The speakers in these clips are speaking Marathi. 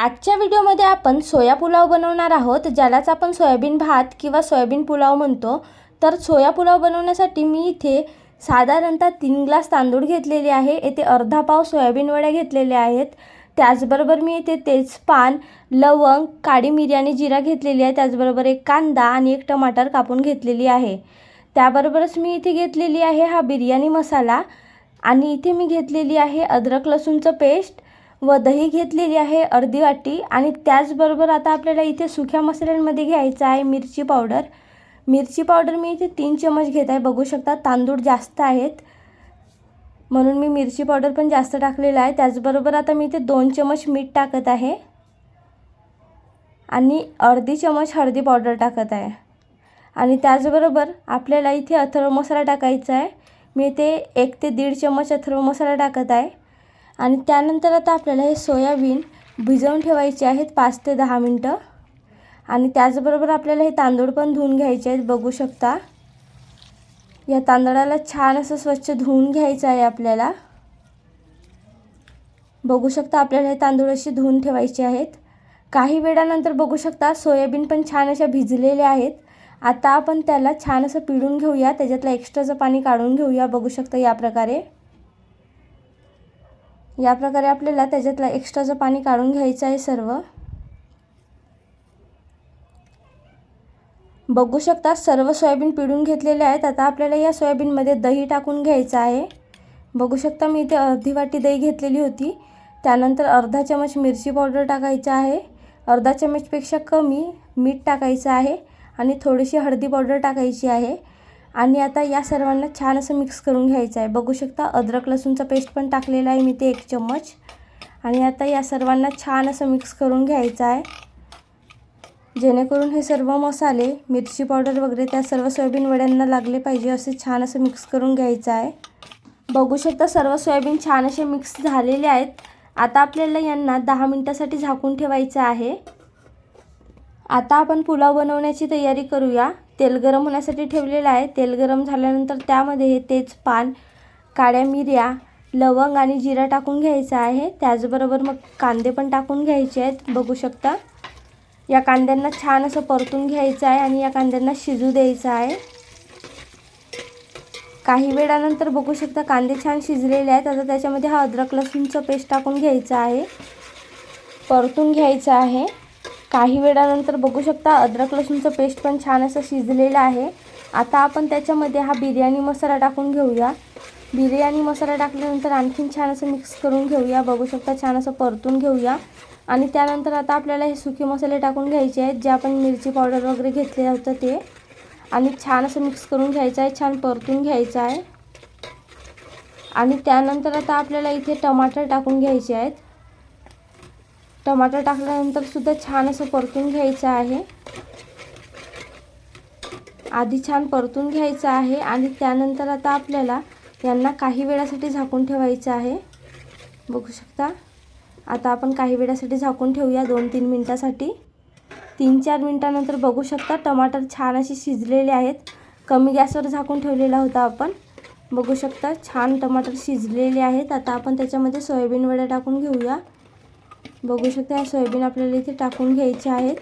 आजच्या व्हिडिओमध्ये आपण सोया पुलाव बनवणार आहोत. ज्यालाच आपण सोयाबीन भात किंवा सोयाबीन पुलाव म्हणतो. तर सोया पुलाव बनवण्यासाठी मी इथे साधारणतः तीन ग्लास तांदूळ घेतलेले आहे. येथे अर्धा पाव सोयाबीन वड्या घेतलेल्या आहेत. त्याचबरोबर मी इथे तेजपान लवंग काळी मिरी आणि जिरा घेतलेली आहे. त्याचबरोबर एक कांदा आणि एक टमाटर कापून घेतलेली आहे. त्याबरोबरच मी इथे घेतलेली आहे हा बिर्याणी मसाला. आणि इथे मी घेतलेली आहे अद्रक लसूणचं पेस्ट. व दही घेतलेली आहे अर्धी वाटी. आणि त्याचबरोबर आता आपल्याला इथे सुक्या मसाल्यांमध्ये घ्यायचं आहे मिरची पावडर. मिरची पावडर मी इथे तीन चमच घेत आहे. बघू शकता तांदूळ जास्त आहेत. म्हणून मी मिरची पावडर पण जास्त टाकलेलं आहे. त्याचबरोबर आता मी इथे दोन चमच मीठ टाकत आहे. आणि अर्धी चमच हळदी पावडर टाकत आहे. आणि त्याचबरोबर आपल्याला इथे अथर्व मसाला टाकायचा आहे. मी इथे एक ते दीड चमच अथर्व मसाला टाकत आहे. आणि त्यानंतर आता आपल्याला हे सोयाबीन भिजवून ठेवायचे आहेत पाच ते दहा मिनटं. आणि त्याचबरोबर आपल्याला हे तांदूळ पण धुवून घ्यायचे आहेत बघू शकता. या तांदळाला छान असं स्वच्छ धुवून घ्यायचं आहे आपल्याला. बघू शकता आपल्याला हे तांदूळ असे धुवून ठेवायचे आहेत. काही वेळानंतर बघू शकता सोयाबीन पण छान अशा भिजलेल्या आहेत. आता आपण त्याला छान असं पिळून घेऊया त्याच्यातलं एक्स्ट्राचं पाणी काढून घेऊया बघू शकता या प्रकारे. या प्रकारे आपल्याला त्याच्यातला एक्स्ट्राचं पाणी काढून घ्यायचं आहे सर्व बघू शकता सर्व सोयाबीन पिळून घेतलेले आहेत. आता आपल्याला या सोयाबीनमध्ये दही टाकून घ्यायचं आहे. बघू शकता मी इथे अर्धी वाटी दही घेतलेली होती. त्यानंतर अर्धा चमच मिरची पावडर टाकायचं आहे. अर्धा चमचपेक्षा कमी मीठ टाकायचं आहे आणि थोडीशी हळदी पावडर टाकायची आहे. आणि आता या सर्वांना छान असं मिक्स करून घ्यायचं आहे. बघू शकता अद्रक लसूणचा पेस्ट पण टाकलेला आहे मी ते एक चम्मच. आणि आता या सर्वांना छान असं मिक्स करून घ्यायचं आहे. जेणेकरून हे सर्व मसाले मिरची पावडर वगैरे त्या सर्व सोयाबीन वड्यांना लागले पाहिजे असे छान असं मिक्स करून घ्यायचं आहे. बघू शकता सर्व सोयाबीन छान असे मिक्स झालेले आहेत. आता आपल्याला यांना दहा मिनटासाठी झाकून ठेवायचं आहे. आता आपण पुलाव बनवण्याची तयारी करूया. तेल गरम होण्यासाठी ठेवलेलं आहे. तेल गरम झाल्यानंतर त्यामध्ये हे तेजपान काळ्या मिऱ्या लवंग आणि जिरा टाकून घ्यायचं आहे. त्याचबरोबर मग कांदे पण टाकून घ्यायचे आहेत. बघू शकता. या कांद्यांना छान असं परतून घ्यायचं आहे आणि या कांद्यांना शिजू द्यायचं आहे. काही वेळानंतर बघू शकता कांदे छान शिजलेले आहेत. आता त्याच्यामध्ये हा अद्रक लसूणचं पेस्ट टाकून घ्यायचं आहे. परतून घ्यायचं आहे. काही वेळानंतर बघू शकता अद्रक लसूणचं पेस्ट पण छान असं शिजलेलं आहे. आता आपण त्याच्यामध्ये हा बिर्याणी मसाला टाकून घेऊया. बिर्याणी मसाला टाकल्यानंतर आणखीन छान असं मिक्स करून घेऊया. बघू शकता छान असं परतून घेऊया. आणि त्यानंतर आता आपल्याला हे सुके मसाले टाकून घ्यायचे आहेत जे आपण मिरची पावडर वगैरे घेतलेलं होतं ते. आणि छान असं मिक्स करून घ्यायचं आहे छान परतून घ्यायचं आहे. आणि त्यानंतर आता आपल्याला इथे टमाटर टाकून घ्यायचे आहेत. टमाटर टाकल्यानंतर सुद्धा छान असं परतून घ्यायचं आहे. आधी छान परतून घ्यायचं आहे आणि त्यानंतर आता आपल्याला यांना काही वेळासाठी झाकून ठेवायचं आहे. बघू शकता. आता आपण काही वेळासाठी झाकून ठेवूया दोन तीन मिनटासाठी. तीन चार मिनटानंतर बघू शकता टमाटर छान असे शिजलेले आहेत. कमी गॅसवर झाकून ठेवलेला होता आपण. बघू शकता छान टमाटर शिजलेले आहेत. आता आपण त्याच्यामध्ये सोयाबीन वड्या टाकून घेऊया. बघू शकता ह्या सोयाबीन आपल्याला इथे टाकून घ्यायच्या आहेत.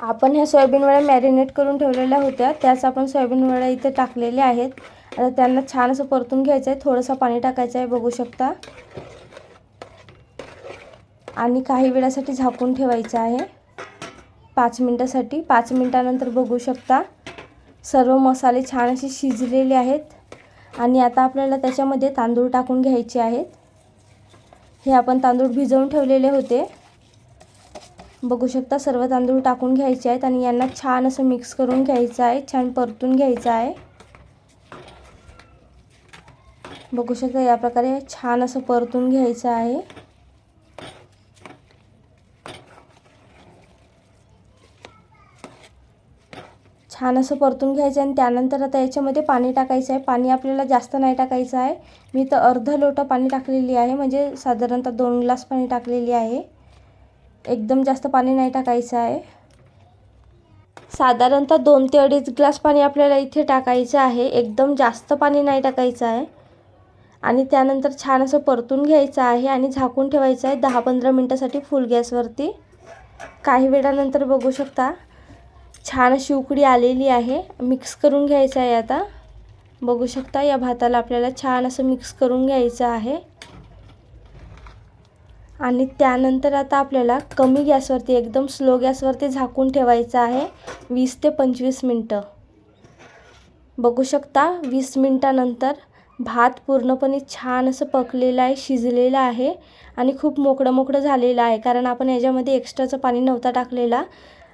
आपण ह्या सोयाबीन वड्या मॅरिनेट करून ठेवलेल्या होत्या. त्याच आपण सोयाबीन वड्या इथे टाकलेल्या आहेत. आता त्यांना छान असं परतून घ्यायचं आहे थोडंसं पाणी टाकायचं आहे बघू शकता. आणि काही वेळासाठी झाकून ठेवायचं आहे. पाच मिनटासाठी. पाच मिनटानंतर बघू शकता. सर्व मसाले छान असे शिजलेले आहेत. आणि आता आपल्याला त्याच्यामध्ये तांदूळ टाकून घ्यायचे आहेत. हे आपण तांदूळ भिजवून ठेवलेले होते. बघू शकता सर्व तांदूळ टाकून घ्यायचे आहेत आणि यांना छान असं मिक्स करून घ्यायचं आहे छान परतून घ्यायचं आहे. बघू शकता या प्रकारे छान असं परतून घ्यायचं आहे. छान असं परतून घ्यायचं आणि त्यानंतर आता याच्यामध्ये पाणी टाकायचं आहे. पाणी आपल्याला जास्त नाही टाकायचं आहे. मी तर अर्ध लोटा पाणी टाकलेली आहे. म्हणजे साधारणतः दोन ग्लास पाणी टाकलेली आहे. एकदम जास्त पाणी नाही टाकायचं आहे. साधारणतः दोन ते अडीच ग्लास पाणी आपल्याला इथे टाकायचं आहे. एकदम जास्त पाणी नाही टाकायचं आहे. आणि त्यानंतर छान असं परतून घ्यायचं आहे आणि झाकून ठेवायचं आहे दहा पंधरा मिनटासाठी फुल गॅसवरती. काही वेळानंतर बघू शकता. छान अशी उकडी आलेली आहे. मिक्स करून घ्यायचं आहे आता. बघू शकता या भाताला आपल्याला छान असं मिक्स करून घ्यायचं आहे. आणि त्यानंतर आता आपल्याला कमी गॅसवरती एकदम स्लो गॅसवरती झाकून ठेवायचं आहे. वीस ते पंचवीस मिनटं. बघू शकता वीस मिनटानंतर भात पूर्णपणे छान असं पकलेलं आहे शिजलेलं आहे. आणि खूप मोकळं मोकळं झालेलं आहे कारण आपण याच्यामध्ये एक्स्ट्राचं पाणी नव्हता टाकलेला.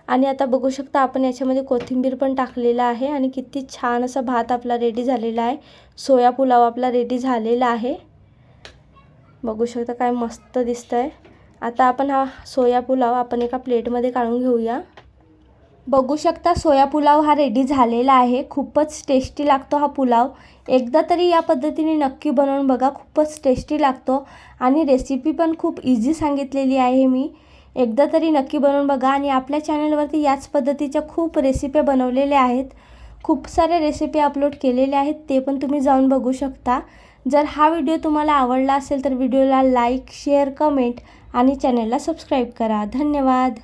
आणि आता बघू शकता आपण याच्यामध्ये कोथिंबीर पण टाकलेला आहे आणि किती छान असा भात आपला रेडी झालेला आहे. सोया पुलाव आपला रेडी झालेला आहे. बघू शकता काय मस्त दिसतं आहे आता आपण हा सोया पुलाव आपण एका प्लेटमध्ये काढून घेऊया. बघू शकता सोया पुलाव हा रेडी झालेला आहे. खूपच टेस्टी लागतो हा पुलाव. एकदा तरी या पद्धतीने नक्की बनवून बघा. खूपच टेस्टी लागतो. आणि रेसिपी पण खूप इझी सांगितलेली आहे मी. एकदा तरी नक्की बनवून बघा आणि आपल्या चॅनलवरती याच पद्धतीच्या खूप रेसिपी बनवलेल्या आहेत. खूप सारे रेसिपी अपलोड केलेले आहेत ते पण तुम्ही जाऊन बघू शकता. जर हा व्हिडिओ तुम्हाला आवडला असेल तर व्हिडिओला लाईक शेअर कमेंट आणि चॅनलला सबस्क्राईब करा. धन्यवाद!